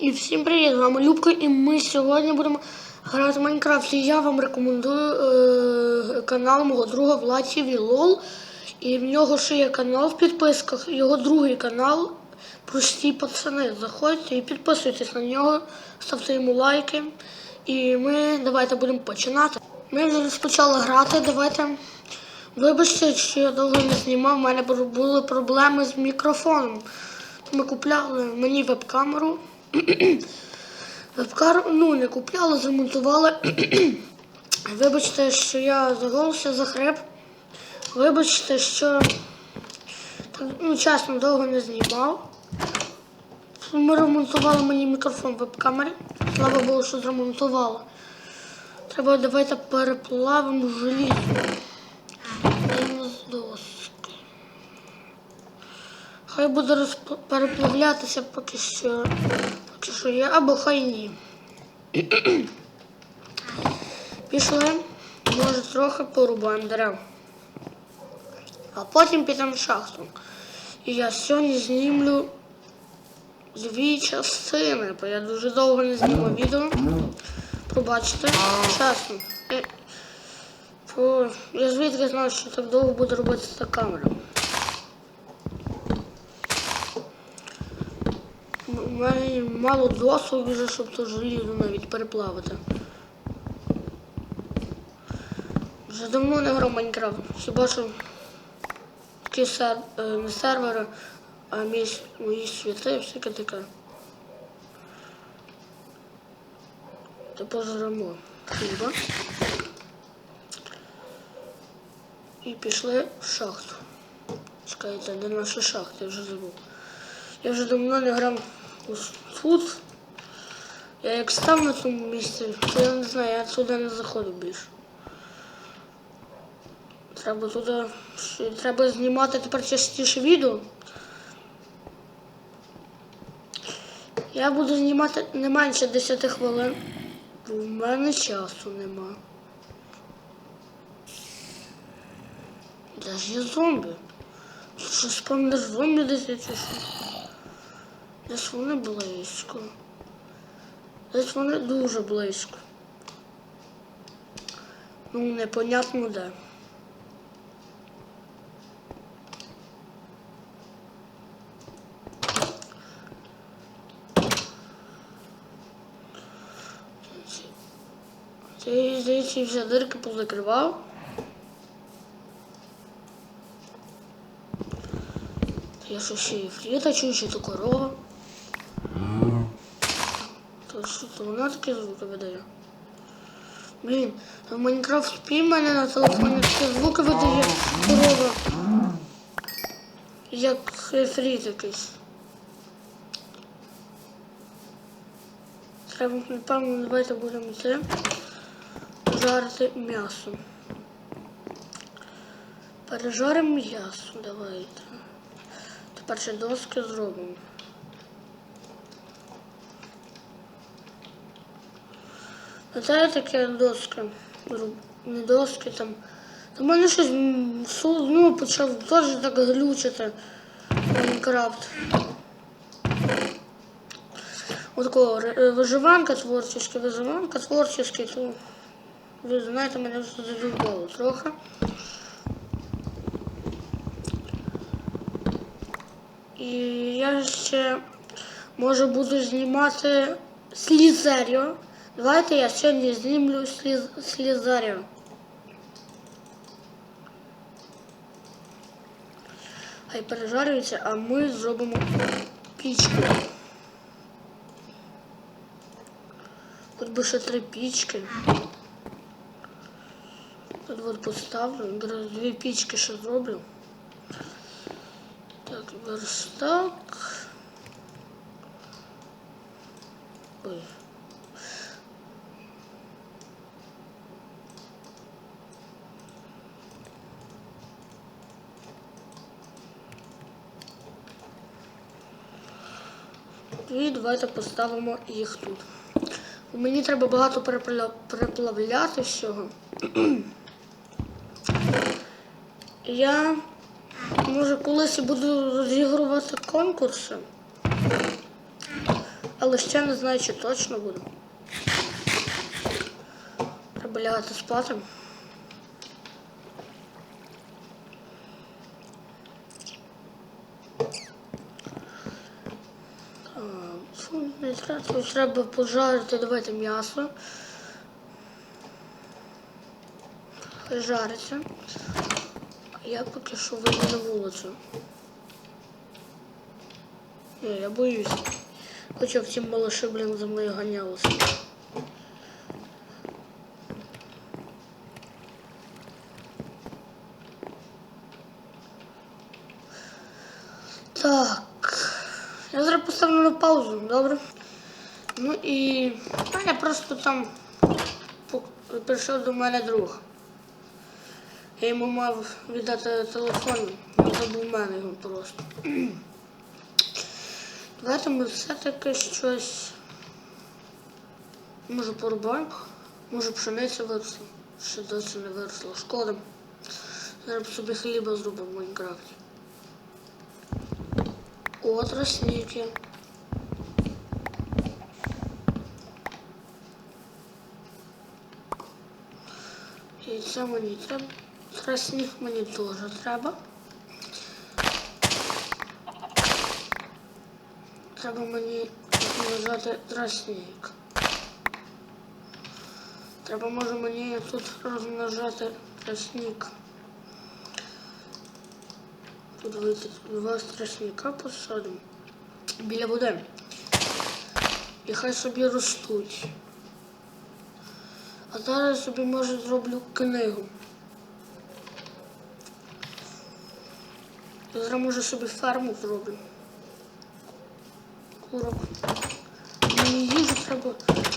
І всім привіт, з вами Любка, і ми сьогодні будемо грати в Майнкрафт. І я вам рекомендую е, канал мого друга Влад LOL. І в нього ще є канал в підписках. Його другий канал Прості пацани. Заходьте і підписуйтесь на нього, ставте йому лайки. І ми давайте будемо починати. Ми вже розпочали грати. Давайте. Вибачте, що я довго не знімав, у мене були проблеми з мікрофоном. Ми купляли мені веб-камеру. Веб-камеру ну, не купляли, зремонтували. Вибачте, що я заголовся, захреп. Вибачте, що ну, чесно, довго не знімав. Ми ремонтували мені мікрофон в веб-камері. Слава Богу, що зремонтували. Треба давайте переплавимо желізо. Доски. Хай буде розп- переплавлятися поки що. Поки що є, або хай ні. Пішли. Може трохи порубаємо дерев. А потім підемо в шахту. І я сьогодні знімлю дві частини, бо я дуже довго не знімав відео. Пробачте, чесно. Я звідки знав, що так довго буде робити ця камера. У мене мало досвіду вже, щоб то желізо навіть переплавити. Вже давно не грав Майнкрафт. Хіба що такі сер... е, не сервери, а мій, мої світи, всяке таке. Та пожремо хліба. І пішли в шахту. Чекайте, де наша шахта, я вже забув. Я вже давно не грав ось тут. Я як став на цьому місці, то я не знаю, я туди не заходив більше. Треба туди. ще- Треба знімати тепер частіше відео. Я буду знімати не менше 10 хвилин, бо в мене часу нема. Де ж є зомбі? Що спавнер зомбі десь чи? Десь вони близько. Десь вони дуже близько. Ну, непонятно де. Ти, здається, вже дирки позакривав. Я що ще і фліта чую, чи то корова. То вона такі звуки видає. Блін, в Майнкрафт спі мене на телефоні такі звуки видає корова. Як фріт якийсь. Треба, напевно, давайте будемо йти жарити м'ясо. Пережаримо м'ясо, давайте. Тепер ще доски зробимо. Знаєте, таке доски? Не доски там. Та в мене щось ну, почав теж так глючити Майнкрафт. Отакого ре- виживанка творческа, виживанка творческа, то ви знаєте, мене вже задовбало трохи. І я ще може буду знімати Слізеріо. Давайте я сьогодні знімлю сліз... Слізеріо. Хай пережарюється, а ми зробимо пічку. Тут би ще три пічки. Тут от поставлю, якраз дві пічки ще зроблю. Так, верстак. Ой. І давайте поставимо їх тут. Мені треба багато переплавляти всього. Я може колись буду розігрувати конкурси. Але ще не знаю, чи точно буду. Треба лягати спати. А, не треба, пожарити, давайте м'ясо. Хай жариться. А я поки що вийду на вулицю. Ні, я боюсь. Хоча в ці малыши, блін, за мною ганялися. Так. Я зараз поставлю на паузу, добре? Ну і. Я просто там прийшов до мене друг. Я йому мав віддати телефон, він забув мене його просто. Давайте ми все-таки щось. Може порубаємо? Може пшениця виросла. Ще досі не виросла. Шкода. Зараз собі хліба зробимо в Майнкрафті. О, тростник це мені треба. Тростник мені теж треба. Треба мені нажати тростник. Треба може мені тут розмножати тростник. Тут вийти два тростника посадимо біля води. І хай собі ростуть. А зараз собі може зроблю книгу. Зараз може собі ферму зроблю. Курок. Мені їжу треба.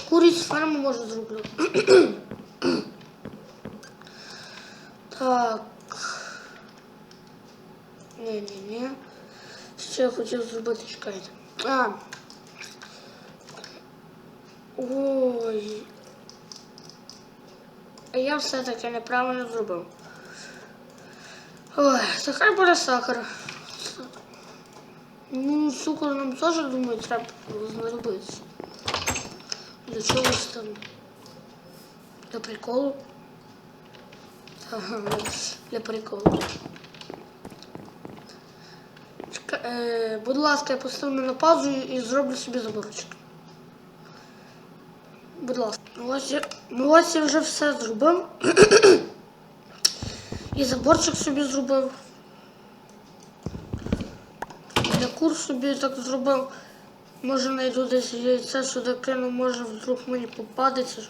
Куріць ферму може зроблю. так. Ні-ні-ні. Що я хотів зробити, чекайте. А. Ой. А я все-таки неправильно зробив. Ой, це хай буде сахар. Ну, цукор нам теж, думаю, треба знадобиться. Для чогось там. Для приколу. Ага, для приколу. Чека- е, будь ласка, я поставлю на паузу і зроблю собі заборочки. Будь ласка. Ну ось я, ну ось я вже все зробив. І заборчик собі зробив. Для кур собі так зробив. Може знайду десь яйце сюди кину, може вдруг мені попадеться.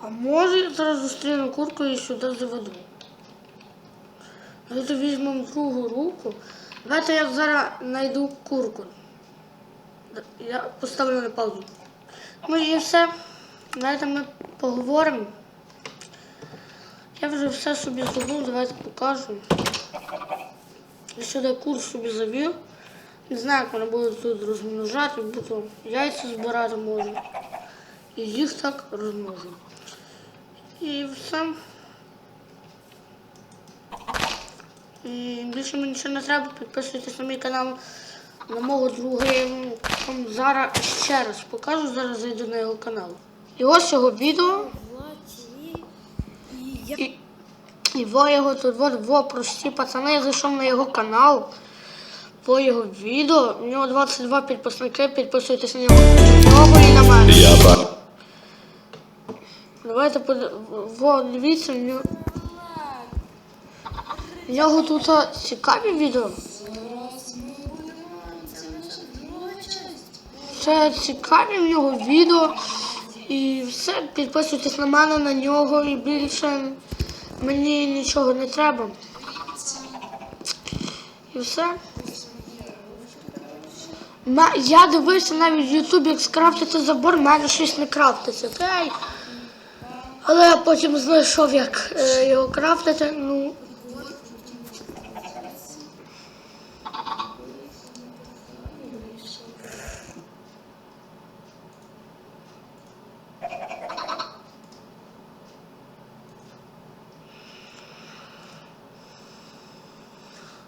А може я зараз зустріну курку і сюди заведу. Давайте візьмемо другу руку. Давайте я зараз знайду курку. Я поставлю на паузу. Ну і все. Давайте ми поговоримо. Я вже все собі зробив, давайте покажу. Я сюди кур собі завів. Не знаю, як вони будуть тут розмножати, буду яйця збирати можу. І їх так розмножу. І все. І більше мені нічого не треба, підписуйтесь на мій канал, на мого друга. Я вам зараз ще раз покажу, зараз зайду на його канал. І ось його відео. І, і во його тут, вот, во, прості пацани, я зайшов на його канал. По його відео. У нього 22 підписники, підписуйтесь на нього. І на мене. Давайте под... Во, дивіться, в нього... В нього тут цікаві відео. Це цікаві в нього відео. І все, підписуйтесь на мене, на нього і більше мені нічого не треба. І все. Я дивився навіть в Ютубі, як скрафтити забор, в мене щось не крафтиться. Та й- Але я потім знайшов, як е, його крафтити. Ну